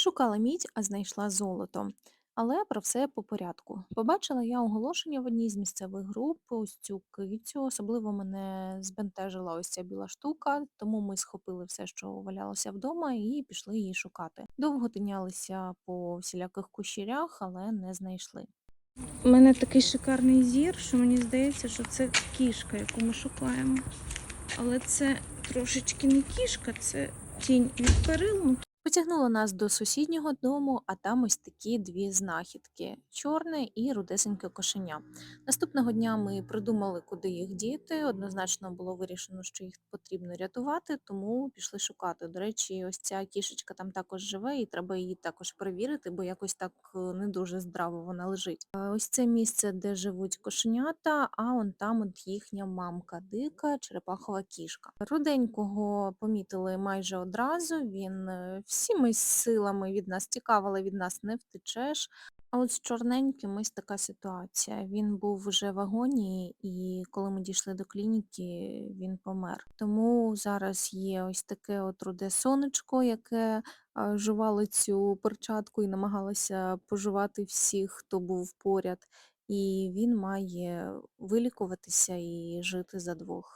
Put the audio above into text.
Шукала мідь, а знайшла золото. Але про все по порядку. Побачила я оголошення в одній з місцевих груп, ось цю кицю. Особливо мене збентежила ось ця біла штука, тому ми схопили все, що валялося вдома, і пішли її шукати. Довго тинялися по всіляких кущерях, але не знайшли. У мене такий шикарний зір, що мені здається, що це кішка, яку ми шукаємо. Але це трошечки не кішка, це тінь від перил. Ну, Потягнуло нас до сусіднього дому, а там ось такі дві знахідки: чорне і рудесеньке кошеня. Наступного дня ми придумали, куди їх діти. Однозначно було вирішено, що їх потрібно рятувати, тому пішли шукати. До речі, ось ця кішечка там також живе, і треба її також перевірити, бо якось так е, не дуже здраво вона лежить. Ось це місце, де живуть кошенята, а он там от їхня мамка, дика черепахова кішка. Руденького помітили майже одразу. Він е, всіми силами від нас тікав, але від нас не втечеш. А от з чорненьким ось така ситуація. Він був вже в агонії, і коли ми дійшли до клініки, він помер. Тому зараз є ось таке от руде сонечко, яке жувало цю перчатку і намагалося пожувати всіх, хто був поряд. І він має вилікуватися і жити за двох.